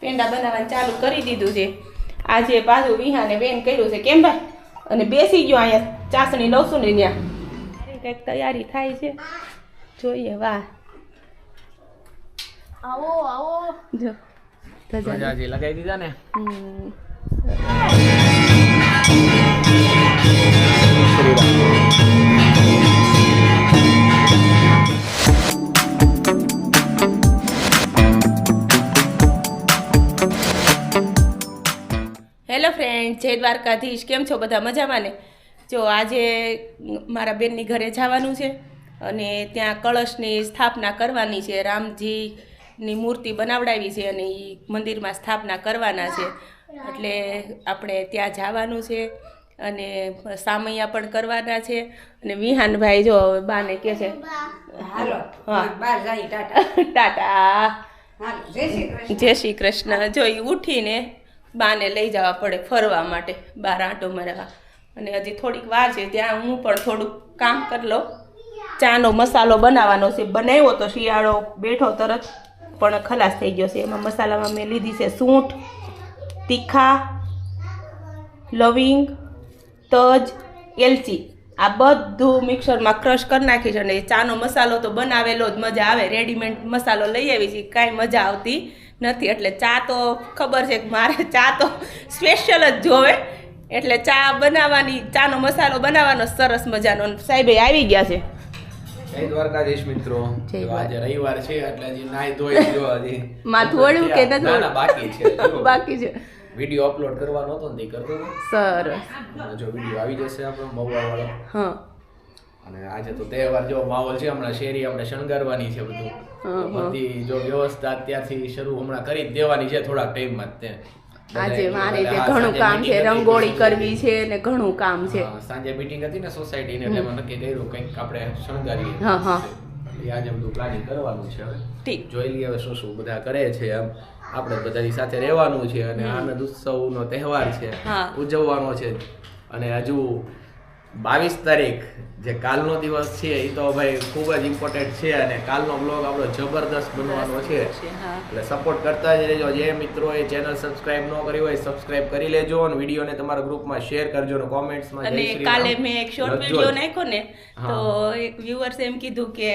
પેંડા બનાવવાનું ચાલુ કરી દીધું છે. આજે પાછું વિહાને બેન કર્યું છે. કેમ ભાઈ? અને બેસી ગયો અહીંયા ચાસણી લઉં ને ત્યાં. કંઈક તૈયારી થાય છે. જોઈએ વાહ. આવો આવો. જો. ધજાજી લગાવી દીધા ને. શ્રી હેલો જય દ્વારકાધીશ. કેમ છો બધા મજામાં ને? જો આજે મારા બેનની ઘરે જવાનું છે અને ત્યાં કળશની સ્થાપના કરવાની છે. રામજીની મૂર્તિ બનાવડાવી છે અને એ મંદિરમાં સ્થાપના કરવાના છે. એટલે આપણે ત્યાં જવાનું છે અને સામૈયા પણ કરવાના છે. અને વિહાનભાઈ જો હવે બાને કહે છે. હાલો હા. ટાટા. ટાટા. જય શ્રી કૃષ્ણ. જો એ ઉઠીને બાને લઈ જવા પડે ફરવા માટે, બાર આંટો મારવા અને હજી થોડીક વાર છે, ત્યાં હું પણ થોડુંક કામ કરી લઉં. ચાનો મસાલો બનાવવાનો છે, બનાવ્યો તો શિયાળો બેઠો તરત, પણ ખલાસ થઈ ગયો છે. એમાં મસાલામાં મેં લીધી છે સૂંઠ, તીખા, લવિંગ, તજ, એલચી. આ બધું મિક્સરમાં ક્રશ કરી નાખીશ અને ચાનો મસાલો તો બનાવેલો જ મજા આવે. રેડીમેડ મસાલો લઈ આવી છે કાંઈ મજા આવતી નથી. એટલે ચા તો ખબર છે કે મારે ચા તો સ્પેશિયલ જ જોવે. એટલે ચા બનાવવાની ચાનો મસાલો બનાવવાનો સરસ મજાનો. સાહેબે આવી ગયા છે. જય દ્વારકાધીશ મિત્રો. આજે રવિવાર છે એટલે હજી નાઈ ધોઈ જો હજી. માથું વળ્યું કે નથી ના ના બાકી છે બાકી છે. વીડિયો અપલોડ કરવાનો હતો ને તે કરતો સરસ. જો વીડિયો આવી જશે આપણો મહુવા વાળો હા. અને આજે તો તહેવાર જો માહોલ છે હમણાં શેરી આપણે શણગારવાની છે બધું. બધી જો વ્યવસ્થા અત્યારથી શરૂ હમણાં કરી જ દેવાની છે થોડાક ટાઈમમાં જ તે. આજે મારે તે ઘણું કામ છે રંગોળી કરવી છે ને ઘણું કામ છે. સાંજે મીટિંગ હતી ને સોસાયટીની એટલે મને નક્કી કર્યું કંઈક આપણે શણગારીએ. હા, હા. આજે બધું પ્લાનિંગ કરવાનું છે હવે. જોઈ લઈએ હવે શું શું બધા કરે છે એમ. આપણે બધાની સાથે રહેવાનું છે અને આનંદ ઉત્સવનો તહેવાર છે. ઉજવવાનો છે. અને હજુ બાવીસ તારીખ જે કાલનો દિવસ છે એ તો ભાઈ ખૂબ જ ઇમ્પોર્ટન્ટ છે અને કાલનો બ્લોગ આપણો જબરદસ્ત બનવાનો છે. એટલે સપોર્ટ કરતા જ રહેજો. જે મિત્રોએ ચેનલ સબસ્ક્રાઇબ ન કરી હોય સબસ્ક્રાઇબ કરી લેજો અને વિડીયોને તમારા ગ્રુપમાં શેર કરજો અને કોમેન્ટ્સમાં અને કાલે મેં એક શોર્ટ વીડિયો નાખ્યો ને તો એક વ્યુઅર્સ એમ કીધું કે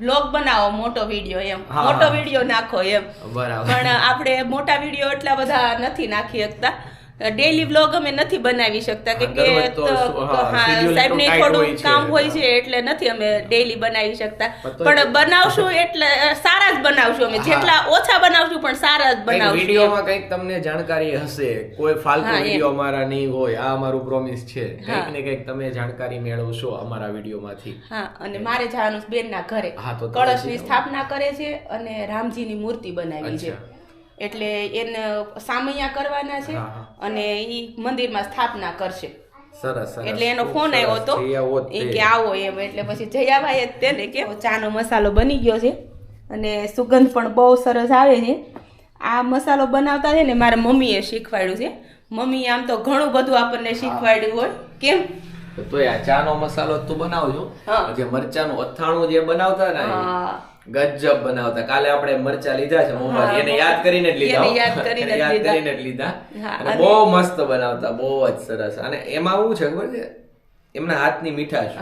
બ્લોગ બનાવો મોટો વીડિયો એમ. મોટો વીડિયો નાખો એમ. બરાબર. પણ આપણે મોટા વીડિયો એટલા બધા નથી નાખી શકતા. ડેલી વ્લોગ અમે નથી બનાવી શકતા કે કે સાહેબને થોડું કામ હોય છે એટલે નથી અમે ડેલી બનાવી શકતા. પણ બનાવશું એટલે સારા જ બનાવશું અમે. જેટલા ઓછા બનાવશું પણ સારા જ બનાવશું. વિડીયોમાં કંઈક તમને જાણકારી હશે. કોઈ ફાલતુ વીડિયો અમારા નહીં હોય. આ અમારું પ્રોમિસ છે. કંઈક ને કંઈક તમે જાણકારી મેળવશો અમારા વિડીયોમાંથી. હા અને મારે જવાનું બેનના ઘરે. કળશની સ્થાપના કરે છે અને રામજીની મૂર્તિ બનાવી છે. એટલે એને સામૈયા કરવાના છે. અને ઈ મંદિરમાં સ્થાપના કરશે. સરસ એટલે એનો ફોન આવ્યો હતો. એ કે આવો એમ એટલે પછી જયાભાઈ તેને કે ચાનો મસાલો બની ગયો છે. અને સુગંધ પણ બહુ સરસ આવે છે. આ મસાલો બનાવતા છે ને મારા મમ્મીએ શીખવાડ્યું છે. મમ્મીએ આમ તો ઘણું બધું આપણને શીખવાડ્યું હોય. કેમ? તો આ ચાનો મસાલો તું બનાવજો. જે મરચાનું અથાણું જે બનાવતા ને હા. ગજબ બનાવતા. કાલે આપણે મરચા લીધા છે મોમાં એને યાદ કરીને જ લીધા યાદ કરીને જ યાદ લીધા. કરીને જ બહુ મસ્ત બનાવતા બહુ જ સરસ. અને એમાં શું છે ખબર છે? એમના હાથની મીઠાશ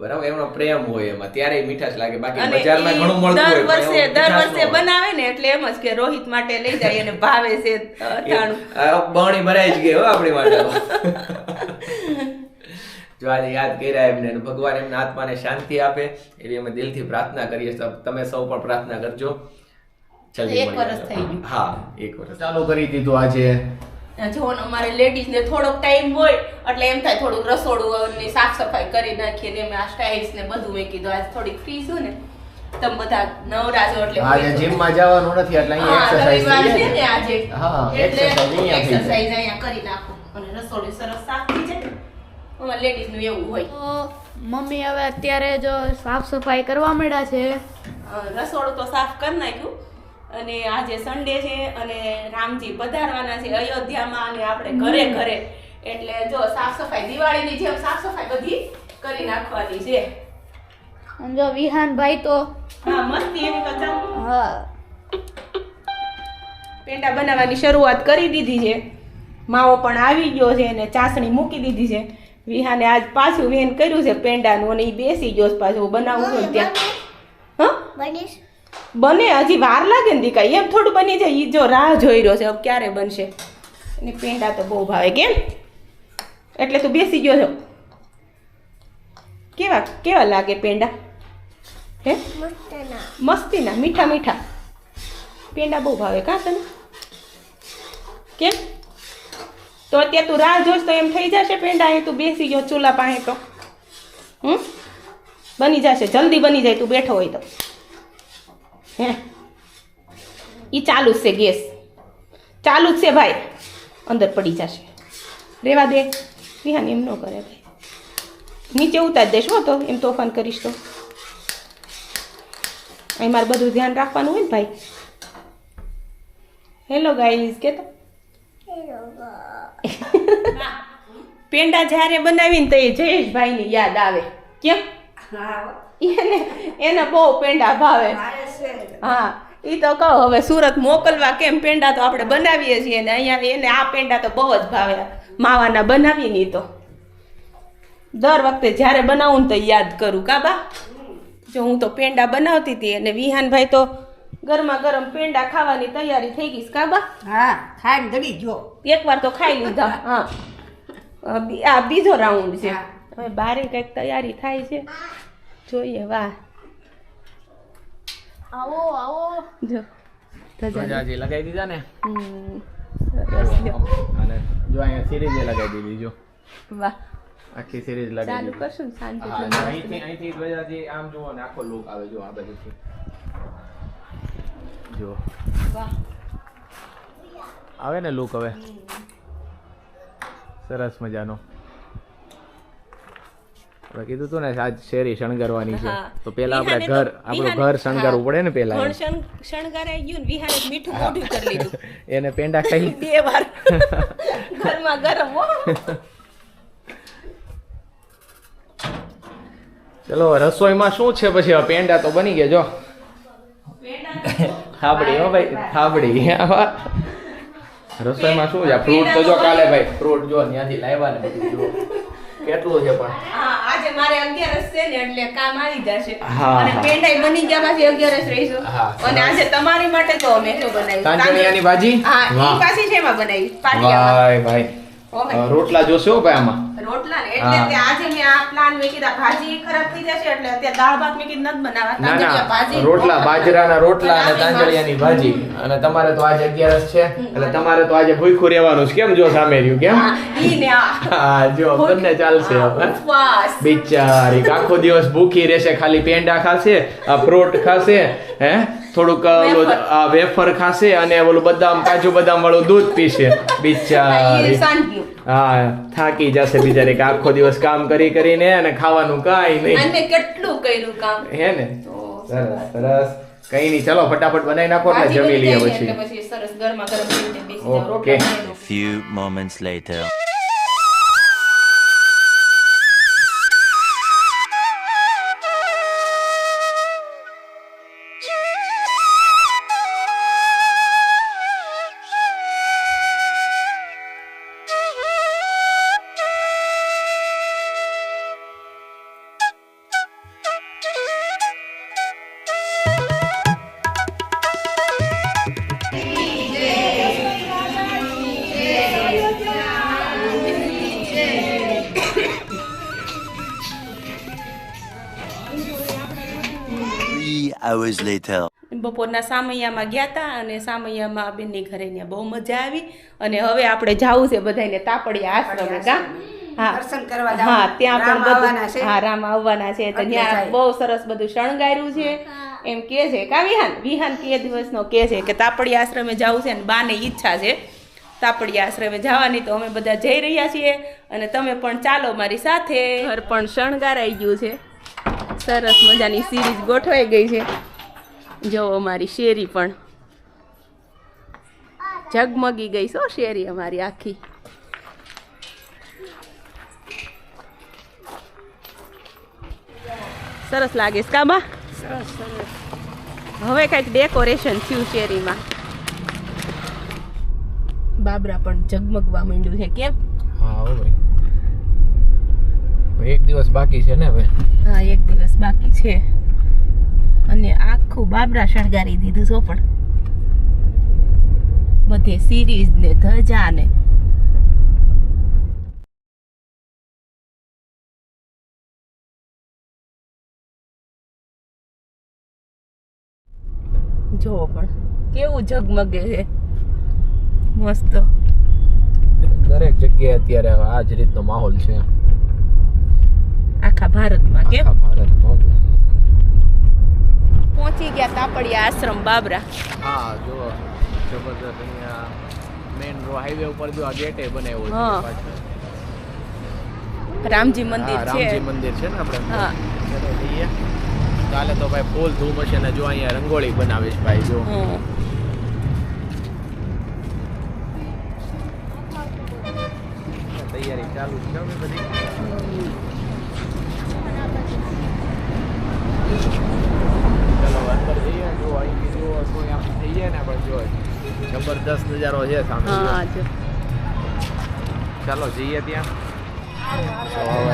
બરાબર? એમનો પ્રેમ હોય એમાં. ત્યારે મીઠાશ લાગે. બાકી બજારમાં ઘણું મળતું હોય દર વર્ષે દર વર્ષે બનાવે ને એટલે એમ જ કે રોહિત માટે લઈ જાય અને ભાવે છે અથાણું. આ બહણી ભરાઈ જ ગઈ હો આપણી માટે. જો આજે યાદ કર્યા એમને ભગવાન એમના આત્માને શાંતિ આપે એવી અમે દિલથી પ્રાર્થના કરીએ તમે સૌ પણ પ્રાર્થના કરજો. એક મળીએ. થઈ ગયું. હા એક વર્ષ ચાલુ કરી દીધું આજે. જો અમારે લેડીઝ ને થોડોક ટાઈમ હોય એટલે એમ થાય થોડુંક રસોડું ની સાફ સફાઈ કરી નાખીએ ને આ સ્ટાઇલ્સ ને બધું મેં કીધું. આજ થોડીક ફ્રી છું ને તમે બધા નવરા છો. એટલે આજે જવાનું નથી એટલે છે ને આજે. હા, અહીંયા કરી નાખો અને રસોડું સરસ સાફ થઈ અમારે લેડીઝનું એવું હોય. તો મમ્મી હવે અત્યારે જો સાફ સફાઈ કરવા માંડ્યા છે. રસોડું તો સાફ કરી નાખ્યું. અને આજે સન્ડે છે અને રામજી પધારવાના છે અયોધ્યામાં અને આપણે ઘરે ઘરે. એટલે જો સાફ સફાઈ દિવાળીની જેમ સાફ સફાઈ બધી કરી નાખવાની છે. અને જો વિહાનભાઈ તો હા મસ્તી એની તો હા. પેંડા બનાવવાની શરૂઆત કરી દીધી છે. માવો પણ આવી ગયો છે અને ચાસણી મૂકી દીધી છે. વિહાને આજ પાછું વેન કર્યું છે પેંડાનું અને એ બેસી ગયો પાછું. બનાવવું હોય ત્યાં. હા? બને હજી વાર લાગે ને દીકા એમ થોડું બની જાય એ જો રાહ જોઈ રહ્યો છે. હવે ક્યારે બનશે? અને પેંડા તો બહુ ભાવે કેમ? એટલે તું બેસી ગયો છો. કેવા કેવા લાગે પેંડા? હે? મસ્તના. મસ્તીના મીઠા મીઠા. પેંડા બહુ ભાવે કાં તને? કેમ? તો અત્યારે તું રાહ જોશ તો એમ થઈ જશે પેંડા, અહીં તું બેસી ગયો ચૂલા પાસે તો. હમ? બની જશે, જલ્દી બની જાય, તું બેઠો હોય તો. હે? ઈ ચાલુ જ છે ગેસ. ચાલુ જ છે ભાઈ. અંદર પડી જશે. રેવા દે. વિહાન એમ ન કરે ભાઈ. નીચે ઉતારી દઈશ હો તો, એમ તોફાન કરીશ તો. અહીં મારે બધું ધ્યાન રાખવાનું હોય ને ભાઈ. હેલો ગાઈઝ કે પેંડા જ્યારે બનાવીને તો એ જયેશભાઈની યાદ આવે. કેમ? એને એને બહુ પેંડા ભાવે. હા. એ તો કહો હવે સુરત મોકલવા કેમ પેંડા તો આપણે બનાવીએ છીએ ને અહીંયા એને આ પેંડા તો બહુ જ ભાવે. માવાના બનાવીએ ની તો. દર વખતે જ્યારે બનાવું ને તો યાદ કરું. કાબા જો હું તો પેંડા બનાવતી હતી અને વિહાનભાઈ તો ગરમા ગરમ પેંડા ખાવાની તૈયારી થઈ ગઈ કાબા હા ખાઈને દડી જો એકવાર તો ખાઈ લીધા હા. આ બીજો રાઉન્ડ છે. હવે બારે કંઈક તૈયારી થાય છે. જોઈએ વાહ. આવો આવો. જો. ધજા ધજાજી લગાવી દીધા ને. હમ, સરસ અને જો અહીંયા સિરીઝ લગાવી દીધી જો. વાહ. આખી સિરીઝ લગાવી ચાલુ કરશું ને શાંતિ હા અને અહીંથી અહીંથી ધજાજી આમ જુઓ ને આખો લુક આવે જો આ બાજુથી. જો. આવે ને લુક હવે? સરસ મજાનો. આપણે કીધું તું ને આજ શેરી શણગારવાની છે. તો પેલા આપણે ઘર આપણું ઘર શણગારવું પડે ને પેલા શણગારાઈ ગયું ને વિહાને મીઠું મોઢું કરી લીધું. એને પેંડા ખાઈ બે વાર. ઘરમાં ગરમ ચલો રસોઈમાં શું છે પછી? હવે પેંડા તો બની ગયા જો. થાબડી હો ભાઈ થાબડી. રસોઈમાં શું છે? ફ્રૂટ તો જો કાલે ભાઈ ફ્રૂટ જો ત્યાંથી લાવ્યા ને બધું જો. કેટલું છે પણ? આજે મારે અગિયારસ છે ને એટલે કામ આવી જશે. અને પેંડાઈ બની ગયા પછી 11 રહીશું. અને આજે તમારી માટે તો અમે શું બનાવ્યું? તાંજણિયાની ભાજી? હા ઈ પાછી શેમાં બનાવી? પાટિયામાં. ભાઈ ભાઈ. રોટલા જોશે ભાઈ આમાં? રોટલા ને? એટલે. આજે મેં આ પ્લાન મેં કીધા ભાજી ખરાબ થઈ જશે એટલે અત્યારે દાળ ભાત મેં કીધું નથી બનાવવા. ભાજી રોટલા બાજરાના રોટલા અને તાંજળિયાની ભાજી. અને તમારે તો આજે અગિયારસ છે. એટલે તમારે તો આજે ભૂખ્યું રહેવાનું છે. કેમ જો સામે રહ્યું કેમ? હા, જો બંને ચાલશે બિચારી આખો દિવસ ભૂખી રહેશે ખાલી પેંડા ખાશે આ ફ્રૂટ ખાશે હે? થોડુંક ઓલું વેફર. આ વેફર ખાશે અને ઓલું બદામ કાજુ બદામ વાળું દૂધ પીશે. બિચારી. હા થાકી જશે બિચારી કે આખો દિવસ કામ કરી કરીને અને ખાવાનું કાંઈ નહીં. કેટલું કર્યું કામ? હે ને? સરસ સરસ. કઈ નહીં ચલો ફટાફટ બનાવી નાખો એટલે જમી લઈએ પછી. પછી સરસ ગરમા ગરમ બેસી જાવ, ઓકે. ફ્યુ મોમેન્ટ્સ દો. Three hours later. બપોરના સામૈયામાં ગયા હતા અને સામૈયામાં બેનની ઘરે ત્યાં બહુ મજા આવી. અને હવે આપણે જવું છે બધાને તાપડિયા આશ્રમે કા હા. દર્શન કરવા જાવું. હા ત્યાં પણ બધું હા રામ આવવાના છે. તો ત્યાં બહુ સરસ બધું શણગાર્યું છે. એમ કે છે કા વિહાન વિહાન કે દિવસનો કે છે કે તાપડિયા આશ્રમે જવું છે અને બાને ઈચ્છા છે તાપડિયા આશ્રમે જવાની. તો અમે બધા જઈ રહ્યા છીએ અને તમે પણ ચાલો મારી સાથે. ઘર પણ શણગારાઈ ગયું છે. સરસ મજાની સિરીઝ ગોઠવાઈ ગઈ છે. જો અમારી શેરી પણ ઝગમગી ગઈ છો શેરી અમારી આખી. સરસ લાગે કાબા? હવે કંઈક ડેકોરેશન થયું શેરીમાં. બાબરા પણ ઝગમગવા માંડ્યું છે કેમ? હા ભાઈ. એક દિવસ બાકી છે ને હવે? હા એક દિવસ બાકી છે. અને આખું બાબરા શણગારી દીધું છો પણ. બધે સિરીઝ ને ધજા ને. જોવો પણ કેવું ઝગમગે છે. મસ્ત. દરેક જગ્યાએ અત્યારે આ જ રીતનો માહોલ છે. આખા ભારતમાં કેમ ભારતમાં પહોંચી ગયા તાપડિયા આશ્રમ બાબરા. હા જો જબરદસ્ત અહીંયા મેઇન રો હાઈવે ઉપર જો આ ગેટે બનાવ્યો છે રામજી મંદિર છે. રામજી મંદિર છે ને આપણે? હા. ચલો જઈએ. કાલે તો ભાઈ ફૂલ ધૂમ હશે ને જો અહીંયા રંગોળી બનાવીશ ભાઈ જો. તૈયારી ચાલુ છે બધી. ચલો અંદર જઈએ જો અહીંથી જો કોઈ આમ જઈએ ને આપણે જો જબરદસ્ત નજારો છે સામે. જો. હા જો. ચાલો જઈએ ત્યાં.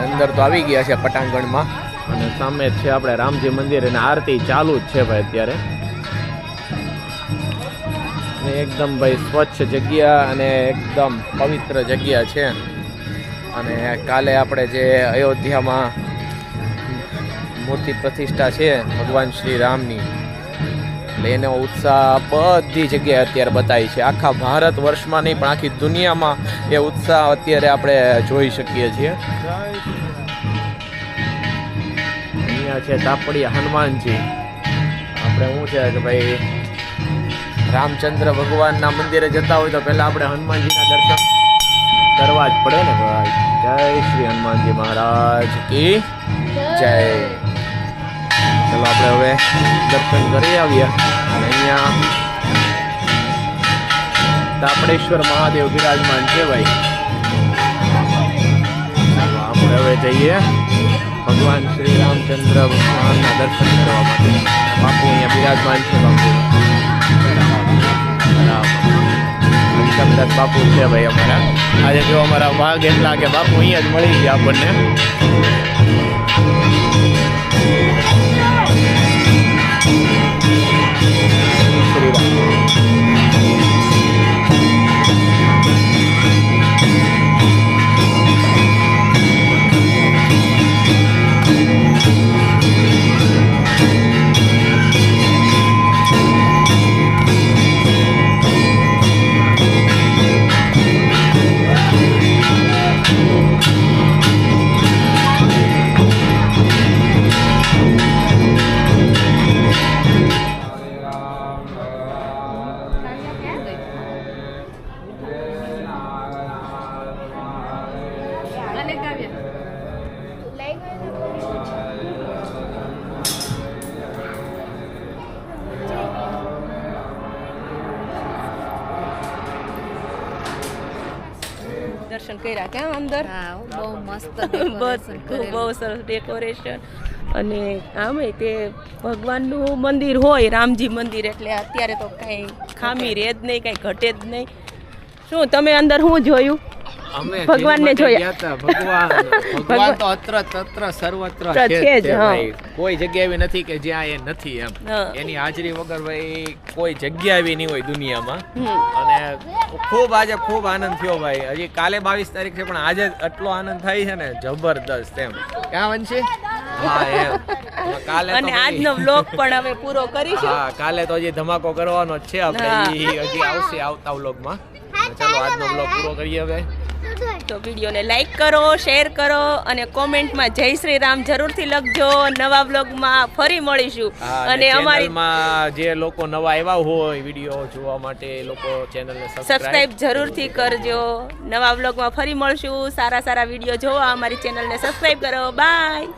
અંદર તો આવી ગયા છે પટાંગણમાં. અને સામે છે આપણે રામજી મંદિર અને આરતી ચાલુ જ છે ભાઈ અત્યારે. અને એકદમ ભાઈ સ્વચ્છ જગ્યા અને એકદમ પવિત્ર જગ્યા છે. અને કાલે આપણે જે અયોધ્યામાં મૂર્તિ પ્રતિષ્ઠા છે ભગવાન શ્રી રામની. એનો ઉત્સાહ બધી જગ્યાએ અત્યારે બતાવી છે. આખા ભારત વર્ષમાં નહીં, પણ આખી દુનિયામાં એ ઉત્સાહ અત્યારે આપણે જોઈ શકીએ છીએ. અહીંયા છે તાપડી હનુમાનજી. આપણે શું છે કે ભાઈ, રામચંદ્ર ભગવાનના મંદિરે જતા હોય તો પહેલા આપણે હનુમાનજીના દર્શન કરવા જ પડે ને ભાઈ. જય શ્રી હનુમાનજી મહારાજ કી જય. ચલો આપણે હવે દર્શન કરી આવીએ. અને અહીંયા તાપડેશ્વર મહાદેવ બિરાજમાન છે ભાઈ. આપણે હવે જઈએ ભગવાન શ્રી રામચંદ્ર ભગવાનના દર્શન કરવા માટે. બાપુ અહીંયા બિરાજમાન છે બાપુ. બાપુ છે ભાઈ અમારા. આજે જો અમારા ભાગ એટલા કે બાપુ અહીંયા જ મળી ગયા આપણને. શ્રી દર્શન કર્યા. કેમ અંદર? બહુ મસ્ત બધું બહુ સરસ ડેકોરેશન અને આમે તે ભગવાનનું મંદિર હોય રામજી મંદિર એટલે અત્યારે તો કાંઈ ખામી રહે જ નહીં કાંઈ ઘટે જ નહીં. શું તમે અંદર શું જોયું? અમે ભગવાનને જોયા. ભગવાન ભગવાન તો અત્ર તત્ર સર્વત્ર છે જ કોઈ જગ્યા એવી નથી કે જ્યાં એ નથી એમ. એની હાજરી વગર ભાઈ કોઈ જગ્યા એવી નહીં હોય દુનિયામાં. અને ખૂબ આજે ખૂબ આનંદ થયો ભાઈ. હજી કાલે બાવીસ તારીખ છે પણ આજે એટલો આનંદ થાય છે ને જબરદસ્ત એમ. ક્યાં વંશી? હા એમ. કાલે અને આજનો વ્લોગ પણ હવે પૂરો કરીશું. હા કાલે તો હજી ધમાકો કરવાનો જ છે. આપણે હજી આવશે આવતા વ્લોગમાં ચાલો આજનો વ્લોગ પૂરો કરીએ હવે. તો વિડીયોને લાઈક કરો શેર કરો અને કોમેન્ટમાં જય શ્રી રામ જરૂરથી લખજો. નવા બ્લોગમાં ફરી મળીશું. અને અમારી જે લોકો નવા આવ્યા હોય વીડિયો જોવા માટે એ લોકો ચેનલને સબસ્ક્રાઇબ જરૂરથી કરજો. નવા બ્લોગમાં ફરી મળશું. સારા સારા વીડિયો જોવા અમારી ચેનલને સબસ્ક્રાઇબ કરો. બાય